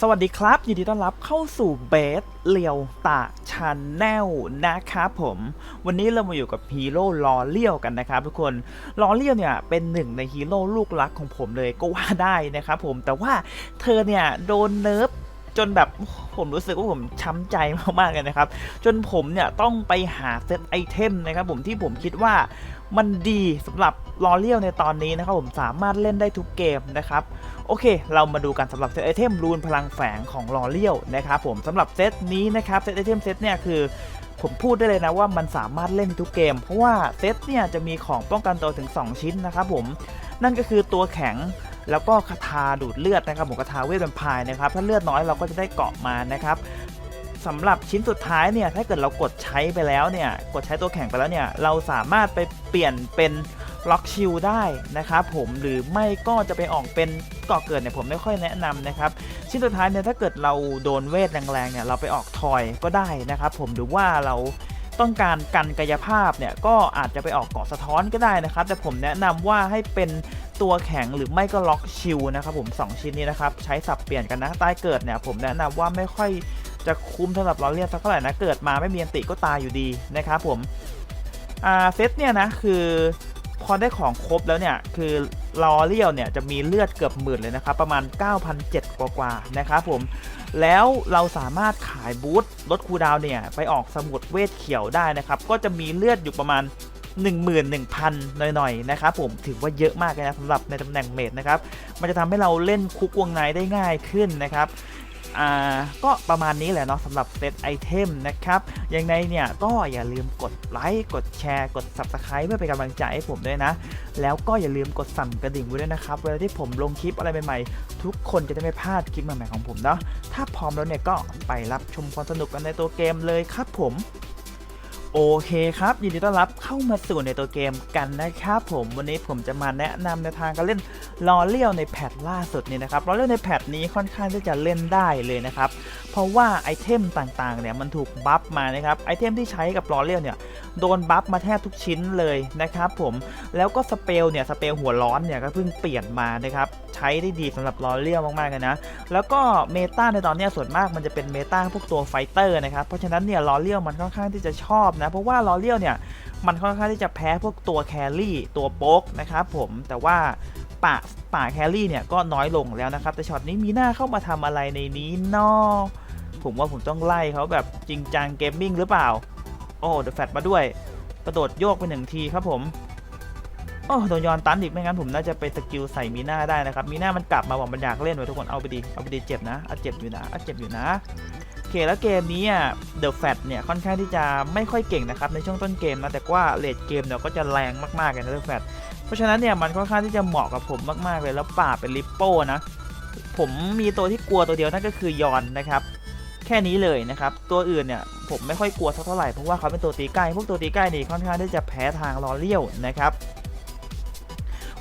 สวัสดีครับ ยินดีต้อนรับเข้าสู่เบสเลียวตาชาแนลนะครับผม วันนี้เรามาอยู่กับฮีโร่ลอเลียวกันนะครับทุกคนลอเลียวเนี่ยเป็นหนึ่งในฮีโร่ลูกรักของผมเลยก็ว่าได้นะครับผมแต่ว่าเธอเนี่ยโดนเนิร์ฟ จนแบบผมรู้สึกว่าผมช้ำใจมากๆเลยนะครับ จนผมเนี่ยต้องไปหาเซตไอเทมนะครับผมที่ผมคิดว่ามันดีสำหรับลอเลียวในตอนนี้นะครับผมสามารถเล่นได้ทุกเกมนะครับโอเค เรามาดูกันสำหรับเซตไอเทมรูนพลังแฝงของลอเลียวนะครับผมสำหรับเซตนี้นะครับเซตไอเทมเซตเนี่ยคือผมพูดได้เลยนะว่ามันสามารถเล่นทุกเกม เพราะว่าเซตเนี่ยจะมีของป้องกันตัวถึง 2 ชิ้นนะครับผมนั่นก็คือตัวแข็ง แล้วก็คาถาดูดเลือดนะครับผมคาถาเวทแวมไพร์นะครับถ้าเลือดน้อยเราก็จะได้เกาะมานะครับสำหรับชิ้นสุดท้ายเนี่ยถ้าเกิดเรากดใช้ไปแล้วเนี่ยกดใช้ตัวแข็งไปแล้วเนี่ยเราสามารถไปเปลี่ยนเป็นล็อกชิลได้นะครับผมหรือไม่ก็จะไปออกเป็นก่อเกิดเนี่ยผมไม่ค่อยแนะนำนะครับชิ้นสุดท้ายเนี่ยถ้าเกิดเราโดนเวทแรงๆเนี่ยเราไปออกทอยก็ได้นะครับผมหรือว่าเราต้องการกันกายภาพเนี่ยก็อาจจะไปออกเกาะสะท้อนก็ได้นะครับ แต่ผมแนะนำว่าให้เป็น ตัวแข็งหรือไม่ก็ล็อกชิลนะครับผมสองชิ้นนี้นะครับ ใช้สับเปลี่ยนกันนะใต้เกิดเนี่ยผมแนะนำว่าไม่ค่อยจะคุ้มสำหรับเราเรียนสักเท่าไหร่นะ เกิดมาไม่มีอันติก็ตายอยู่ดีนะครับผมอ่าเซตเนี่ยนะคือพอได้ของครบแล้วเนี่ยคือลอเลียวเนี่ยจะมีเลือดเกือบหมื่นเลยนะครับ ประมาณ 9,007 กว่ากว่านะครับผมแล้วเราสามารถขายบูทลดคูดาวเนี่ยไปออกสมุดเวทเขียวได้นะครับ ก็จะมีเลือดอยู่ประมาณ 11,000 หน่อยๆนะครับผมถือว่าเยอะมากเลยนะสำหรับในตำแหน่งเมดนะครับมันจะทำให้เราเล่นคุกวงในได้ง่ายขึ้นนะครับก็ประมาณนี้แหละเนาะสำหรับเซตไอเทมนะครับยังไงเนี่ยก็อย่าลืมกดไลค์กดแชร์กด Subscribe เพื่อเป็นกำลังใจให้ผมด้วยนะ แล้วก็อย่าลืมกดสั่นกระดิ่งไว้ด้วยนะครับ เวลาที่ผมลงคลิปอะไรใหม่ๆ ทุกคนจะได้ไม่พลาดคลิปใหม่ๆของผมเนาะถ้าพร้อมแล้วเนี่ยก็ไปรับชมความสนุกกันในตัวเกมเลยครับผม โอเคครับ ยินดีต้อนรับเข้ามาสู่ในตัวเกมกันนะครับผมวันนี้ผมจะมาแนะนำในทางการเล่นลอเลียวในแพทล่าสุดนี่นะครับลอเลียวในแพทนี้ค่อนข้างที่จะเล่นได้เลยนะครับ เพราะว่าไอเทมต่างๆเนี่ยมันถูกบัฟมานะครับไอเทมที่ใช้กับลอเลียวเนี่ยโดนบัฟมาแทบทุกชิ้นเลยนะครับผมแล้วก็สเปลเนี่ยสเปลหัวร้อนเนี่ยก็เพิ่งเปลี่ยนมานะครับใช้ได้ดีสำหรับลอเลียวมากๆเลยนะแล้วก็เมตาในตอนนี้ส่วนมากมันจะเป็นเมตาพวกตัวไฟเตอร์นะครับเพราะฉะนั้นเนี่ยลอเลียวมันค่อนข้างที่จะชอบนะเพราะว่าลอเลียวเนี่ยมันค่อนข้างที่จะแพ้พวกตัวแครี่ตัวโป๊กนะครับผมแต่ว่าป่าป่าแครี่เนี่ยก็น้อยลงแล้วนะครับ แต่ช็อตนี้มีหน้าเข้ามาทำอะไรในนี้นอผมว่าผมต้องไล่เขาแบบจริงจังเกมมิ่งหรือเปล่า โอ้เดอะแฟตมาด้วย กระโดดโยกไปหนึ่งทีครับผมโอ้โดนยอนตันอีกไม่งั้นผมน่าจะไปสกิลใส่มีหน้าได้นะครับ มีหน้ามันกลับมาบอกมันอยากเล่นไว้ทุกคนเอาไปดีเอาไปดีเจ็บนะอะเจ็บอยู่นะอะเจ็บอยู่นะ อเคแล้วเกมนี้อะเดอะแฟตเนี่ยค่อนข้างที่จะไม่ค่อยเก่งนะครับในช่วงต้นเกมนะแต่ว่าเลดเกมเนี่ยก็จะแรงมากๆเลยนะเดอะแฟตเพราะฉะนั้นเนี่ยมันค่อนข้างที่จะเหมาะกับผมมากๆเลยแล้วป่าเป็นลิปโป้นะผมมีตัวที่กลัวตัวเดียวนั่นก็คือยอนนะครับแค่นี้เลยนะครับ ตัวอื่นเนี่ยผมไม่ค่อยกลัวสักเท่าไหร่เพราะว่าเขาเป็นตัวตีใกล้พวกตัวตีใกล้นี่ค่อนข้างที่จะแพ้ทางลอเลียวนะครับ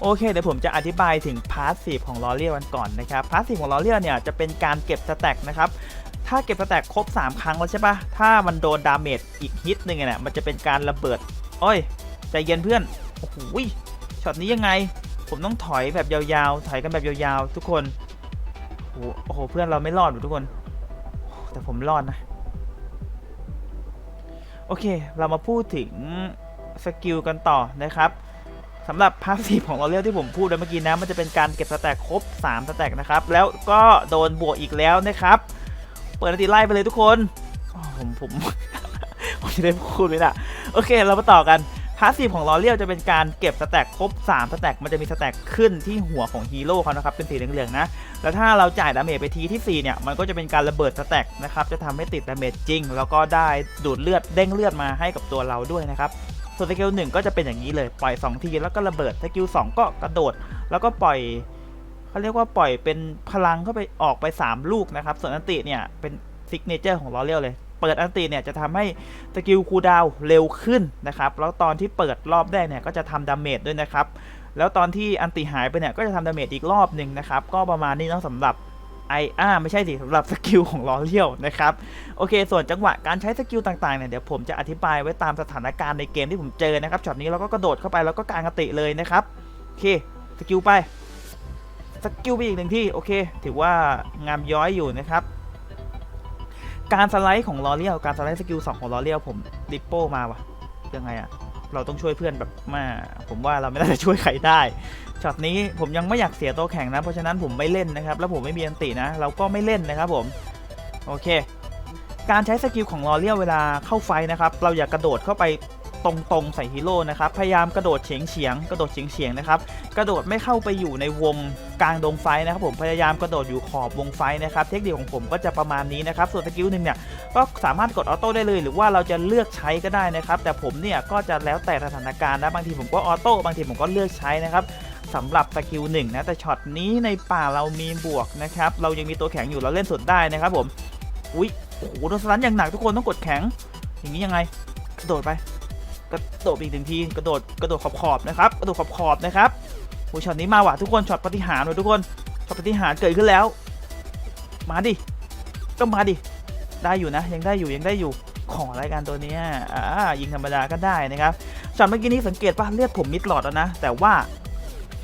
โอเคเดี๋ยวผมจะอธิบายถึงพาสซีฟของลอเลียวกันก่อนนะครับพาสซีฟของลอเลียวเนี่ยจะเป็นการเก็บสแต็กนะครับ ถ้าเก็บสแต็กครบ 3 ครั้งแล้วใช่ปะถ้ามันโดนดาเมจอีกฮิตหนึ่งเนี่ยมันจะเป็นการระเบิดโอ้ยใจเย็นเพื่อน โอ้โหช็อตนี้ยังไง ผมต้องถอยแบบยาวๆ ถอยกันแบบยาวๆ ทุกคน โอ้โห เพื่อนเราไม่รอดหรอทุกคน แต่ผมรอดนะ โอเค เรามาพูดถึงสกิลกันต่อนะครับสำหรับพาสซีฟของเราเรียกที่ผมพูดไปเมื่อกี้นะ มันจะเป็นการเก็บสแต็กครบ 3 สแต็กนะครับ แล้วก็โดนบวกอีกแล้วนะครับ เปิดนาทีไล่ไปเลยทุกคนผมผมผมจะได้พูดไหมล่ะ โอเค เรามาต่อกันพาสซีฟของลอเรียลจะเป็นการเก็บสแต็กครบ 3 สแต็กมันจะมีสแต็กขึ้นที่หัวของฮีโร่เขานะครับ เป็นสีเหลืองๆนะ แล้วถ้าเราจ่ายดาเมจไปทีที่ 4 เนี่ย มันก็จะเป็นการระเบิดสแต็กนะครับ จะทำให้ติดดาเมจจริง แล้วก็ได้ดูดเลือดเด้งเลือดมาให้กับตัวเราด้วยนะครับ ส่วนสกิลหนึ่งก็จะเป็นอย่างนี้เลย ปล่อย 2 ทีแล้วก็ระเบิด สกิล2ก็กระโดด แล้วก็ปล่อย เขาเรียกว่าปล่อยเป็นพลังเข้าไปออกไป 3 ลูกนะครับ ส่วนอันติเนี่ยเป็นซิกเนเจอร์ของลอเรียลเลย เปิดอันติเนี่ยจะทำให้สกิลคูดาวเร็วขึ้นนะครับ แล้วตอนที่เปิดรอบแรกเนี่ยก็จะทำดาเมจด้วยนะครับ แล้วตอนที่อันติหายไปเนี่ยก็จะทำดาเมจอีกรอบหนึ่งนะครับ ก็ประมาณนี้นะสำหรับไออาไม่ใช่สิสำหรับสกิลของลอเรียลนะครับ โอเค ส่วนจังหวะการใช้สกิลต่างๆเนี่ยเดี๋ยวผมจะอธิบายไว้ตามสถานการณ์ในเกมที่ผมเจอนะครับช็อตนี้เราก็กระโดดเข้าไปแล้วก็กางกติเลยนะครับ โอเค สกิลไป สกิลไปอีกหนึ่งที่โอเค ถือว่างามย้อยอยู่นะครับ การสไลด์ของลอเรียลการสไลด์สกิล2ของลอเรียลผมดิปโป้มาวะยังไงอะเราต้องช่วยเพื่อนแบบมาผมว่าเราไม่น่าจะช่วยใครได้ช็อตนี้ผมยังไม่อยากเสียตัวแข่งนะ เพราะฉะนั้นผมไม่เล่นนะครับ แล้วผมไม่มีอันตินะ เราก็ไม่เล่นนะครับผม โอเค การใช้สกิลของลอเรียลเวลาเข้าไฟนะครับ เราอย่ากกระโดดเข้าไปตรงๆใส่ฮีโร่นะครับ พยายามกระโดดเฉียงเฉียงกระโดดเฉียงเฉียงนะครับ กระโดดไม่เข้าไปอยู่ในวง กลางดงไฟนะครับผมพยายามกระโดดอยู่ขอบวงไฟนะครับเทคนิคของผมก็จะประมาณนี้นะครับส่วนสกิลหนึ่งเนี่ยก็สามารถกดออโต้ได้เลย หรือว่าเราจะเลือกใช้ก็ได้นะครับแต่ผมเนี่ยก็จะแล้วแต่สถานการณ์นะบางทีผมก็ออโต้บางทีผมก็เลือกใช้นะครับสำหรับสกิลหนึ่งนะแต่ช็อตนี้ในป่าเรามีบวกนะครับเรายังมีตัวแข็งอยู่เราเล่นสุดได้นะครับผมอุ๊ยโอ้โหโดนสลันอย่างหนักทุกคนต้องกดแข็ง อย่างนี้ยังไงกระโดดไปกระโดดอีกหนึ่งทีกระโดดกระโดดขอบขอบนะครับกระโดดขอบขอบนะครับ อ้ยช็อตนี้มาว่ะทุกคนช็อตปฏิหารว่ะทุกคนช็อตปฏิหารเกิดขึ้นแล้ว มาดิก็มาดิได้อยู่นะ ยังได้อยู่ยังได้อยู่ขอรายการตัวนี้ยอ่ายิงธรรมดาก็ได้นะครับช็อตเมื่อกี้นี้สังเกตป่ะเลือดผมมิดหลอดแล้วนะ แต่ว่า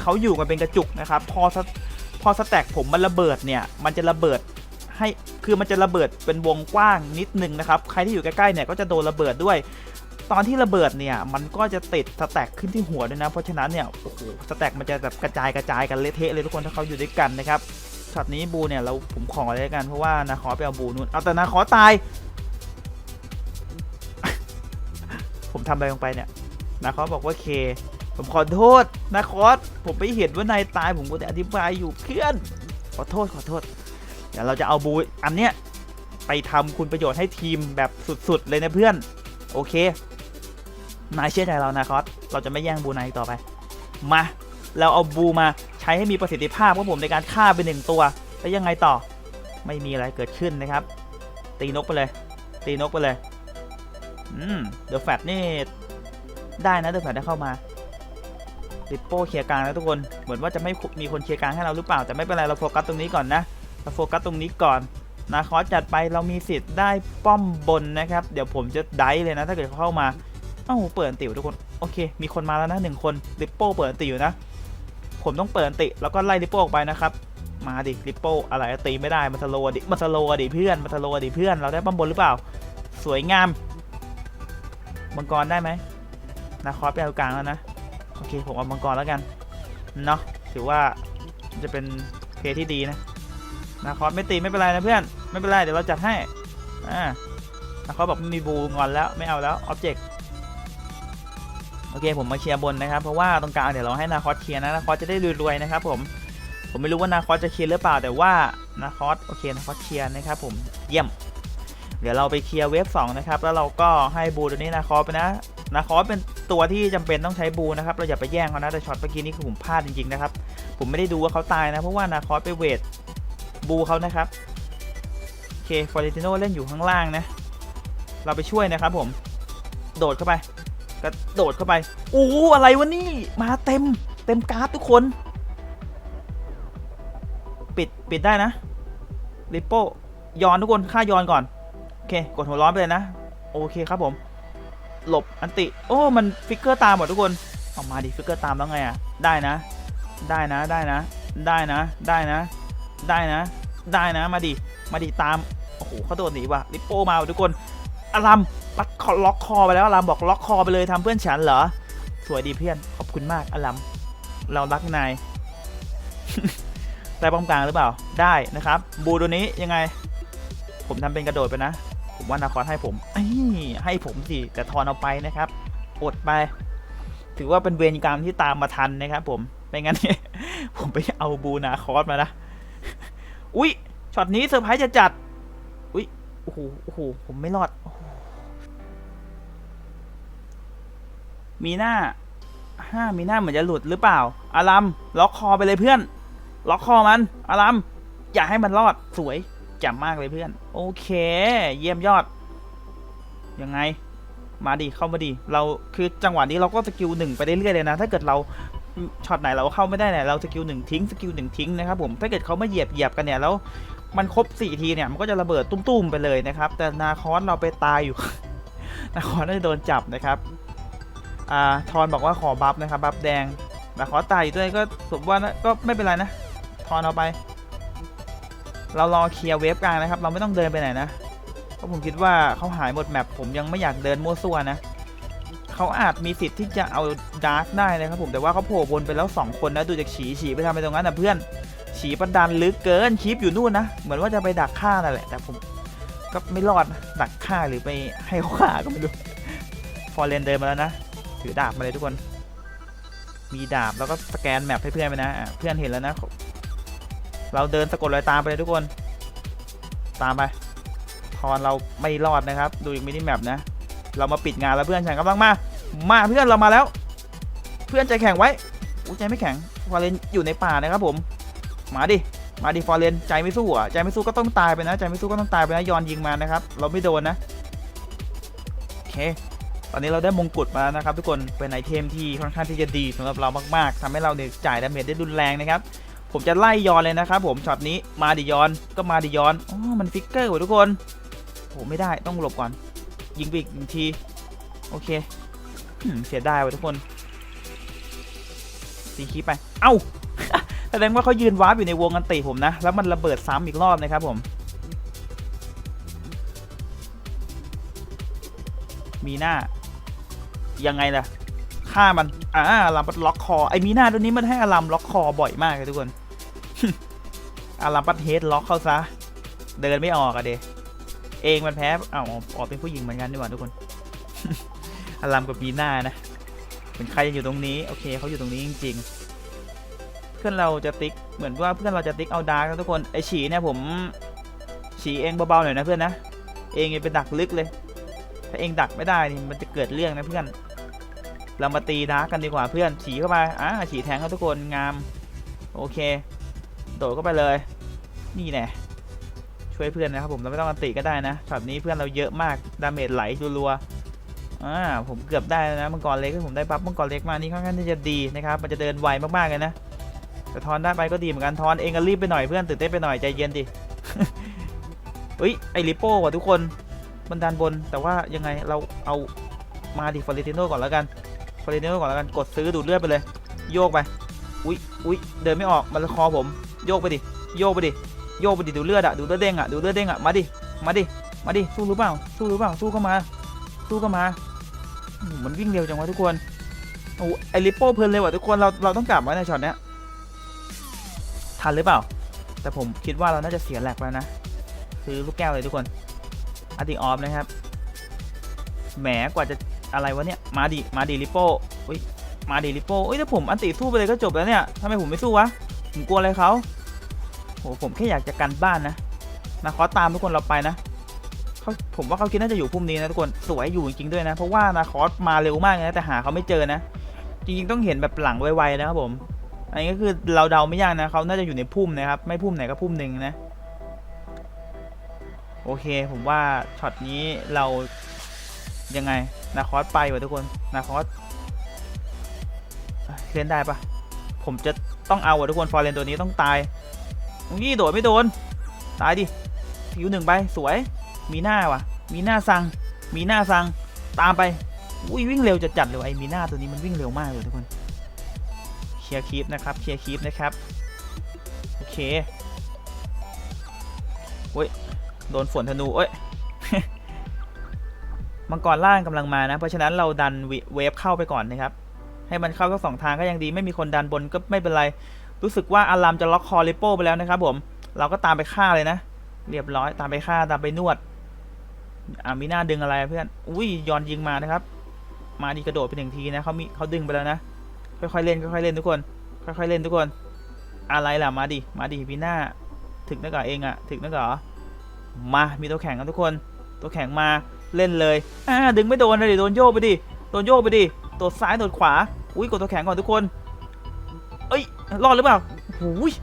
เขาอยู่กันเป็นกระจุกนะครับ พอพอสแต็กผมมันระเบิดเนี่ย มันจะระเบิดให้คือมันจะระเบิดเป็นวงกว้างนิดนึงนะครับ ใครที่อยู่ใกล้ๆเนี่ยก็จะโดนระเบิดด้วย ตอนที่ระเบิดเนี่ยมันก็จะติดสแต็กขึ้นที่หัวด้วยนะ เพราะฉะนั้นเนี่ยโอ้โหสแต็กมันจะแบบกระจายกระจายกันเละเทะเลยทุกคนถ้าเขาอยู่ด้วยกันนะครับช็อตนี้บูเนี่ยเราผมขอเลยกันเพราะว่านาคอไปเอาบูนู่นเอาแต่นาคอตาย ผมทำอะไรลงไปเนี่ยนาคอบอกว่าเค ผมขอโทษนาคอสผมไม่เห็นว่านายตายผมก็จะอธิบายอยู่เพื่อนขอโทษขอโทษ เดี๋ยวเราจะเอาบูอันเนี้ยไปทำคุณประโยชน์ให้ทีมแบบสุดๆเลยนะเพื่อน โอเค นายเชื่อใจเรานะคอสเราจะไม่แย่งบูนายต่อไป มา เราเอาบูมาใช้ให้มีประสิทธิภาพของผมในการฆ่าไปหนึ่งตัว แล้วยังไงต่อ ไม่มีอะไรเกิดขึ้นนะครับ ตีนกไปเลย ตีนกไปเลย อืม เดอะแฟตนี่ได้นะเดอะแฟตได้เข้ามาติปโป้เคลียร์กลางแล้วทุกคน เหมือนว่าจะไม่มีคนเคลียร์กลางให้เราหรือเปล่า แต่ไม่เป็นไร เราโฟกัสตรงนี้ก่อนนะ เราโฟกัสตรงนี้ก่อน นาคอสจัดไป เรามีสิทธิ์ได้ป้อมบนนะครับ เดี๋ยวผมจะได้เลยนะ ถ้าเกิดเขาเข้ามา อ้าเปิดอันติวทุกคนโอเค มีคนมาแล้วนะหนึ่งคนริปโป้เปิดอันติอยู่นะ ผมต้องเปิดอันติแล้วก็ไล่ริปโป้ออกไปนะครับมาดิริปโป้อะไรตีไม่ได้มันสโลดิมันสโลดิเพื่อนมันสโลดิเพื่อนเราได้ป้อมบนหรือเปล่า สวยงามมังกรได้ไหมนาคอสไปเอากลางแล้วนะโอเคผมเอามังกรแล้วกันเนาะถือว่าจะเป็นเพที่ดีนะนาคอสไม่ตีไม่เป็นไรนะเพื่อนไม่เป็นไรเดี๋ยวเราจัดให้อ่านาคอสบอกไม่มีบูงอนแล้วไม่เอาแล้วออบเจกต์ โอเคผมมาเคลียร์บนนะครับเพราะว่าตรงกลางเดี๋ยวเราให้นาคอสเคลียร์นะนาคอสจะได้รวยๆนะครับผมผมไม่รู้ว่านาคอสจะเคลียร์หรือเปล่าแต่ว่านาคอสโอเคนาคอสเคลียร์นะครับผมเยี่ยม เดี๋ยวเราไปเคลียร์เวฟสองนะครับแล้วเราก็ให้บูตัวนี้นาคอสไปนะนาคอสเป็นตัวที่จำเป็นต้องใช้บูนะครับเราอย่าไปแย่งเขานะแต่ช็อตเมื่อกี้นี่คือผมพลาดจริงๆนะครับผมไม่ได้ดูว่าเขาตายนะเพราะว่านาคอสไปเวทบูเขานะครับโอเคฟอร์เรติโนเล่นอยู่ข้างล่างนะเราไปช่วยนะครับผมโดดเข้าไป กระโดดเข้าไปโอ้อะไรวะนี่ มาเต็ม เต็มกราฟทุกคน ปิด ปิดได้นะริปโป้ย้อนทุกคนค่าย้อนก่อน โอเค กดหัวร้อนไปเลยนะ โอเคครับผม หลบอันติ โอ้ มันฟิกเกอร์ตามหมดทุกคนออกมาดิฟิกเกอร์ตามแล้วไงอะ ได้นะ ได้นะ ได้นะ ได้นะ ได้นะ ได้นะ ได้นะ มาดิ มาดิตาม โอ้โหเขาโดดหนีว่ะริปโป้มาทุกคนอลัม ปัดคอล็อกคอไปแล้วอลัมบอกล็อกคอไปเลยทำเพื่อนฉันเหรอ สวยดีเพื่อน ขอบคุณมากอลัมเรารักนายได้ป้อมกลางหรือเปล่า ได้นะครับ บูตัวนี้ยังไง ผมทำเป็นกระโดดไปนะ ผมว่านาคอสให้ผมไอ้ให้ผมสิ แต่ทอนเอาไปนะครับ อดไป ถือว่าเป็นเวรกรรมที่ตามมาทันนะครับผม ไม่งั้นเนี่ยผมไปเอาบูนาคอสมานะ อุ้ยช็อตนี้เซอร์ไพรส์จะจัด อุ้ยโอ้โห โอ้โห ผมไม่รอด โอ้โห มีหน้าห้ามีหน้าเหมือนจะหลุดหรือเปล่า อารัมล็อกคอไปเลยเพื่อน ล็อกคอมัน อารัมอย่าให้มันรอดสวยแจ่มมากเลยเพื่อน โอเค เยี่ยมยอด ยังไง มาดิเข้ามาดิเราคือจังหวะนี้เราก็สกิลหนึ่งไปเรื่อยๆเลยนะ ถ้าเกิดเราช็อตไหนเราเข้าไม่ได้เนี่ยเราสกิลหนึ่งทิ้งสกิลหนึ่งทิ้งนะครับผมถ้าเกิดเขามาเหยียบเหยียบกันเนี่ยแล้วมันครบสี่ทีเนี่ยมันก็จะระเบิดตุ้มๆไปเลยนะครับ แต่นาคอสเราไปตายอยู่ นาคอสน่าจะโดนจับนะครับ อ่าทอนบอกว่าขอบัฟนะครับบัฟแดงนาคอตายอยู่ด้วยก็ผมว่านะก็ไม่เป็นไรนะ ทอนเอาไป เรารอเคลียร์เวฟกลางนะครับ เราไม่ต้องเดินไปไหนนะเพราะผมคิดว่าเขาหายหมดแมปผมยังไม่อยากเดินมั่วซั่วนะเขาอาจมีสิทธิ์ที่จะเอาดาร์กได้นะครับผมแต่ว่าเขาโผล่บนไปแล้ว 2 คนนะดูจากฉีฉีไปทำไปตรงนั้นนะเพื่อนฉีประดันลึกเกินคลิปอยู่นู่นนะเหมือนว่าจะไปดักฆ่านั่นแหละแต่ผมก็ไม่รอดนะดักฆ่าหรือไปให้เขาฆ่าก็ไม่รู้ฟอร์เรนเดินมาแล้วนะ ถือดาบมาเลยทุกคน มีดาบแล้วก็สแกนแมปให้เพื่อนไปนะ เพื่อนเห็นแล้วนะ เราเดินสะกดรอยตามไปเลยทุกคน ตามไปทอเราไม่รอดนะครับ ดูอีกมินิแมปนะ เรามาปิดงานแล้วเพื่อนฉันกำลังมา มาเพื่อนเรามาแล้ว เพื่อนใจแข็งไว้อู้ใจไม่แข็งฟอเรนอยู่ในป่านะครับผม มาดิ มาดิฟอเรนใจไม่สู้อะ ใจไม่สู้ก็ต้องตายไปนะ ใจไม่สู้ก็ต้องตายไปนะ ยอนยิงมานะครับ เราไม่โดนนะ โอเค ตอนนี้เราได้มงกุฎมาแล้วนะครับ ทุกคนเป็นไอเทมที่ค่อนข้างที่จะดีสำหรับเรามากๆทำให้เราเนี่ยจ่ายดาเมจได้รุนแรงนะครับ ผมจะไล่ย้อนเลยนะครับผมช็อตนี้มาดิยอนก็มาดิยอนอ๋อมันฟิกเกอร์ว่ะทุกคนโหไม่ได้ต้องหลบก่อน ยิงไปอีกหนึ่งทีโอเคเสียดายว่ะทุกคนตีคีปไปเอ้าแสดงว่าเขายืนวาร์ปอยู่ในวงกันติผมนะ แล้วมันระเบิดซ้ำอีกรอบนะครับผมมีหน้า ยังไงล่ะฆ่ามันอ่าอารัมปัดล็อกคอไอ้มีหน้าตัวนี้มันให้อารัมล็อกคอบ่อยมากเลยทุกคนอารัมปัดเฮดล็อกเข้าซะ เดินไม่ออกอะเดเองมันแพ้อ้าวออกเป็นผู้หญิงเหมือนกันดีกว่าทุกคนอารัมกับบีหน่านะเหมือนใครอยู่ตรงนี้โอเคเขาอยู่ตรงนี้จริง ๆ เพื่อนเราจะติ๊กเหมือนว่าเพื่อนเราจะติ๊กเอาดาร์กนะทุกคนไอฉีเนี่ยผมฉีเองเบาๆหน่อยนะเพื่อนนะเองอย่าไปดักลึกเลย ถ้าเองดักไม่ได้นี่มันจะเกิดเรื่องนะเพื่อน เรามาตีดาร์กกันดีกว่าเพื่อนฉีเข้าไปอ่าฉีแทงเขาทุกคนงาม โอเค โดดเข้าไปเลย นี่แน่ช่วยเพื่อนนะครับผมเราไม่ต้องอันติก็ได้นะช็อตนี้เพื่อนเราเยอะมากดาเมจไหลรัวๆอ่าผมเกือบได้แล้วนะมังกรเล็กผมได้ปั๊บมังกรเล็กมานี่ค่อนข้างที่จะดีนะครับมันจะเดินไวมากๆเลยนะแต่ทอนได้ไปก็ดีเหมือนกันทอนเองก็รีบไปหน่อยเพื่อนตื่นเต้นไปหน่อยใจเย็นดิเฮ้ยไอริโป้ว่ะทุกคนมันดันบนแต่ว่ายังไงเราเอามาดิฟอร์เรติโนก่อนแล้วกัน ฟอเร์เรติโนก่อนแล้วกันกดซื้อดูดเลือดไปเลย โยกไปอุ๊ยอุ๊ยเดินไม่ออกมันคอผม โยกไปดิโยกไปดิโยกไปดิดูเลือดอะดูเลือดเด้งอะดูเลือดเด้งอะมาดิมาดิมาดิสู้หรือเปล่าสู้หรือเปล่าสู้เข้ามาสู้เข้ามามันวิ่งเร็วจังวะทุกคนโอ้ไอริปโป้เพลินเลยว่ะทุกคนเราเราต้องกลับมาในช็อตเนี้ยทันหรือเปล่า แต่ผมคิดว่าเราน่าจะเสียแหลกแล้วนะ คือลูกแก้วเลยทุกคนอติออฟนะครับแหมกว่าจะ อะไรวะเนี่ย มาดิ มาดิริปโป้อุ้ย มาดิริปโป้เอ้ยถ้าผมอันติสู้ไปเลยก็จบแล้วเนี่ยทำไมผมไม่สู้วะ ผมกลัวอะไรเขาโหผมแค่อยากจะกันบ้านนะนะขอตามทุกคนเราไปนะเขาผมว่าเขาคิดน่าจะอยู่พุ่มนี้นะทุกคน สวยอยู่จริงๆด้วยนะ เพราะว่านาคอสมาเร็วมากเลยนะ แต่หาเขาไม่เจอนะ จริงๆต้องเห็นแบบหลังไวๆนะครับผม อันนี้ก็คือเราเดาไม่ยากนะเขาน่าจะอยู่ในพุ่มนะครับ ไม่พุ่มไหนก็พุ่มหนึ่งนะ โอเค ผมว่าช็อตนี้เรา ยังไง นาคอสไปว่ะทุกคน นาคอสเล่นได้ปะผมจะต้องเอาอะทุกคน ฟอร์เรนตัวนี้ต้องตายนี่โดดไม่โดน ตายดิผิวหนึ่งไปสวย มีหน้าว่ะ มีหน้าสั่ง มีหน้าสั่ง ตามไป อุ้ยวิ่งเร็วจะจัดเลยไอ้มีหน้าตัวนี้มันวิ่งเร็วมากเลยทุกคน เคลียร์คีปนะครับ เคลียร์คีปนะครับ โอเคโอ้ย โดนฝนธนูเอ้ย มังกรล่างกำลังมานะ เพราะฉะนั้นเราดันเวเวฟเข้าไปก่อนนะครับ ให้มันเข้าทั้งสองทางก็ยังดี ไม่มีคนดันบนก็ไม่เป็นไร รู้สึกว่าอารามจะล็อกคอริโป้ไปแล้วนะครับผม เราก็ตามไปฆ่าเลยนะ เรียบร้อย ตามไปฆ่าตามไปนวด อามีหน้าดึงอะไรเพื่อน อุ้ยย้อนยิงมานะครับ มาดีกระโดดไปหนึ่งทีนะเขามีเขาดึงไปแล้วนะ ค่อยๆเล่นค่อยๆเล่นทุกคน ค่อยๆเล่นทุกคน อะไรล่ะ มาดิ มาดิพีหน้า ถึกนักเหรอเองอะถึกนักเหรอมา มีตัวแข่งกันทุกคน ตัวแข่งมา เล่นเลยอ่าดึงไม่โดนเลยดิโดนโยกไปดิโดนโยกไปดิโดดซ้ายโดดขวาอุ้ยกดตัวแข็งก่อนทุกคน เอ้ยรอดหรือเปล่าโอ้ย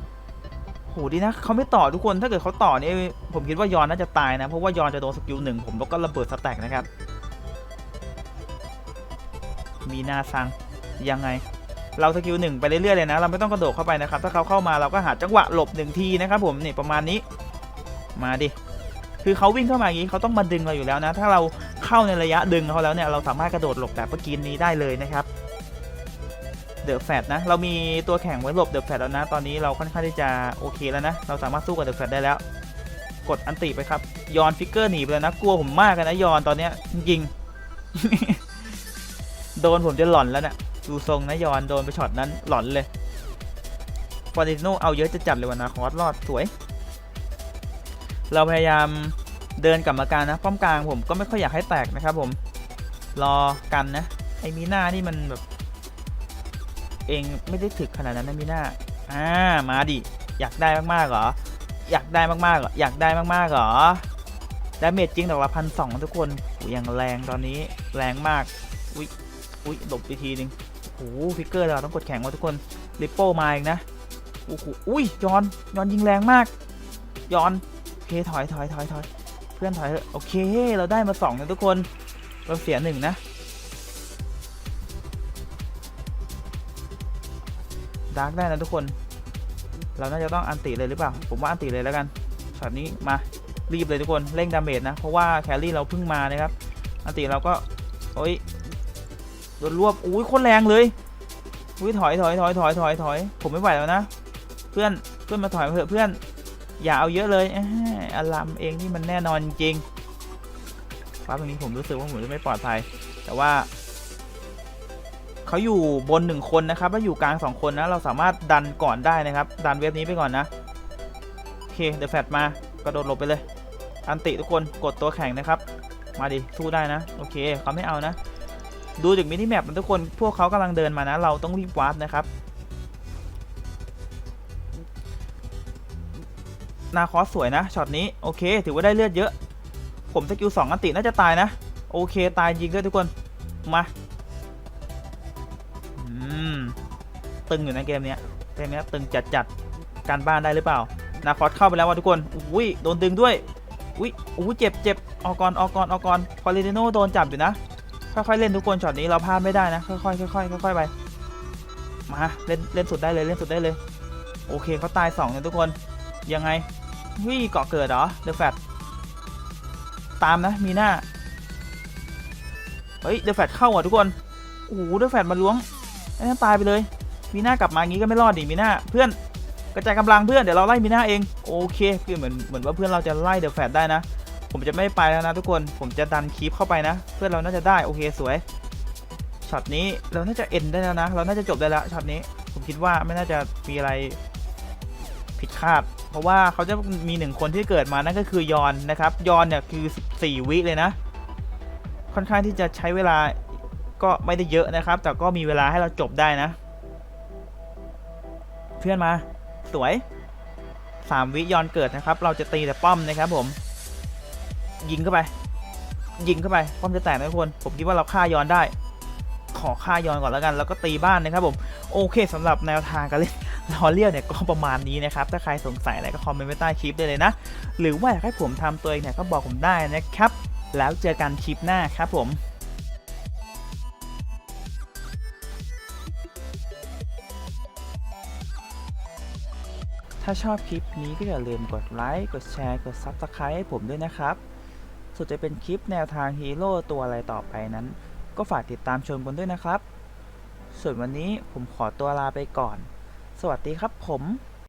โหดีนะเขาไม่ต่อทุกคนถ้าเกิดเขาต่อนี่ผมคิดว่ายอนน่าจะตายนะเพราะว่ายอนจะโดนสกิลหนึ่งผมแล้วก็ระเบิดสแต็กนะครับ มีหน้าซังยังไง เราสกิลหนึ่งไปเรื่อยๆเลยนะ เราไม่ต้องกระโดดเข้าไปนะครับ ถ้าเขาเข้ามาเราก็หาจังหวะหลบหนึ่งทีนะครับผมนี่ประมาณนี้มาดิ คือเขาวิ่งเข้ามาอย่างนี้เขาต้องมาดึงเราอยู่แล้วนะ ถ้าเราเข้าในระยะดึงเขาแล้วเนี่ยเราสามารถกระโดดหลบแบบเมื่อกี้นี้ได้เลยนะครับเดอะแฟดนะเรามีตัวแข่งไว้หลบเดอะแฟดแล้วนะ ตอนนี้เราค่อนข้างที่จะโอเคแล้วนะ เราสามารถสู้กับเดอะแฟดได้แล้ว กดอันติไปครับ ยอนฟิกเกอร์หนีไปแล้วนะ กลัวผมมากนะยอนตอนเนี้ยจริง โดนผมจะหลอนแล้วนะ่ะดูทรงนะยอนโดนไปช็อตนั้นหลอนเลยฟอร์ติโนเอาเยอะจะจัดเลยวันนะคอสรอดสวย เราพยายามเดินกลับมาการนะ ป้อมกลางผมก็ไม่ค่อยอยากให้แตกนะครับผม รอกันนะ ไอ้มีหน้านี่มันแบบ เองไม่ได้ถึกขนาดนั้นนะมีหน้าอ่ามาดิ อยากได้มากๆเหรอ อยากได้มากๆเหรอ อยากได้มากๆเหรอดาเมจจริงดอกละพันสองทุกคนโอย่างแรงตอนนี้แรงมาก อุ้ยอุ้ยหลบไปทีนึงโอ้โหฟิกเกอร์เราต้องกดแข็งว่ะทุกคนริปโป้มาอีกนะโอ้โหอุ้ยยอนยอนยิงแรงมาก ยอน เคถอยถอยถอยถอยเพื่อนถอยโอเคเราได้มาสองนะทุกคนเราเสียหนึ่งนะ ดาร์กได้นะทุกคน เราน่าจะต้องอันติเลยหรือเปล่า ผมว่าอันติเลยแล้วกันช็อตนี้มารีบเลยทุกคนเร่งดาเมจนะ เพราะว่าแครี่เราเพิ่งมานะครับ อันติเราก็โอ้ยโดนรวบอุ้ยโคตรแรงเลยอุ้ยถอยถอยถอยถอยถอยถอยผมไม่ไหวแล้วนะ เพื่อนเพื่อนมาถอยเถอะเพื่อน อย่าเอาเยอะเลยอารามเองนี่มันแน่นอนจริงฟ้าตรงนี้ผมรู้สึกว่าผมจะไม่ปลอดภัย แต่ว่าเขาอยู่บนหนึ่งคนนะครับแล้วอยู่กลางสองคนนะ เราสามารถดันก่อนได้นะครับ ดันเว็บนี้ไปก่อนนะ โอเค เดอะแฟตมากระโดดหลบไปเลย อันติทุกคนกดตัวแข่งนะครับ มาดิ สู้ได้นะ โอเคเขาไม่เอานะ ดูจากมินิแมปนทุกคน พวกเขากำลังเดินมานะ เราต้องรีบวาร์ปนะครับ นาคอสสวยนะช็อตนี้โอเค ถือว่าได้เลือดเยอะ ผมสกิลสองอันติน่าจะตายนะ โอเค ตายจริงด้วยทุกคนมาอืมตึงอยู่นะเกมเนี้ยเกมเนี้ยตึงจัดจัดๆการบ้านได้หรือเปล่า นาคอสเข้าไปแล้วว่ะทุกคนอุ้ยโดนดึงด้วยอุ้ยอุ้เจ็บเจ็บออกก่อนออกก่อนออกก่อนพอลิเดโนโดนจับอยู่นะค่อยๆเล่นทุกคนช็อตนี้เราพลาดไม่ได้นะค่อยๆค่อยๆค่อยๆไปมาเล่นเล่นสุดได้เลยเล่นสุดได้เลย โอเคเขาตายสองนะทุกคนยังไง วิ่เกาะเกิดเหรอเดอะแฟตตามนะมีหน้า เฮ้ยเดอะแฟตเข้าอะทุกคนโอ้โหเดอะแฟตมาล้วงไอ้นั่นตายไปเลย มีหน้ากลับมาย่างงี้ก็ไม่รอดดิมีหน้า เพื่อนกระจายกำลังเพื่อนเดี๋ยวเราไล่มีหน้าเองโอเคคือเหมือนเหมือนว่าเพื่อนเราจะไล่เดอะแฟตได้นะ ผมจะไม่ไปแล้วนะทุกคนผมจะดันคีปเข้าไปนะ เพื่อนเราน่าจะได้โอเคสวยช็อตนี้เราน่าจะเอ็นได้แล้วนะ เราน่าจะจบได้แล้วช็อตนี้ ผมคิดว่าไม่น่าจะมีอะไรผิดคาด เพราะว่าเขาจะมีหนึ่งคนที่เกิดมานั่นก็คือยอนนะครับ ยอนเนี่ยคือ 14 วิเลยนะ ค่อนข้างที่จะใช้เวลาก็ไม่ได้เยอะนะครับ แต่ก็มีเวลาให้เราจบได้นะ เพื่อนมาสวย 3 วิยอนเกิดนะครับ เราจะตีแต่ป้อมนะครับผม ยิงเข้าไป ยิงเข้าไปป้อมจะแตกนะทุกคน ผมคิดว่าเราฆ่ายอนได้ ขอฆ่ายอนก่อนแล้วกัน แล้วก็ตีบ้านนะครับผม โอเคสำหรับแนวทางการเล่น ลอเลียวเนี่ยก็ประมาณนี้นะครับ ถ้าใครสงสัยอะไรก็คอมเมนต์ไว้ใต้คลิปได้เลยนะ หรือว่าอยากให้ผมทำตัวเองเนี่ยก็บอกผมได้นะครับ แล้วเจอกันคลิปหน้าครับผมถ้าชอบคลิปนี้ก็อย่าลืมกดไลค์ กดแชร์ กด Subscribe ให้ผมด้วยนะครับ ส่วนจะเป็นคลิปแนวทางฮีโร่ตัวอะไรต่อไปนั้น ก็ฝากติดตามชมกันด้วยนะครับ ส่วนวันนี้ผมขอตัวลาไปก่อน สวัสดีครับผม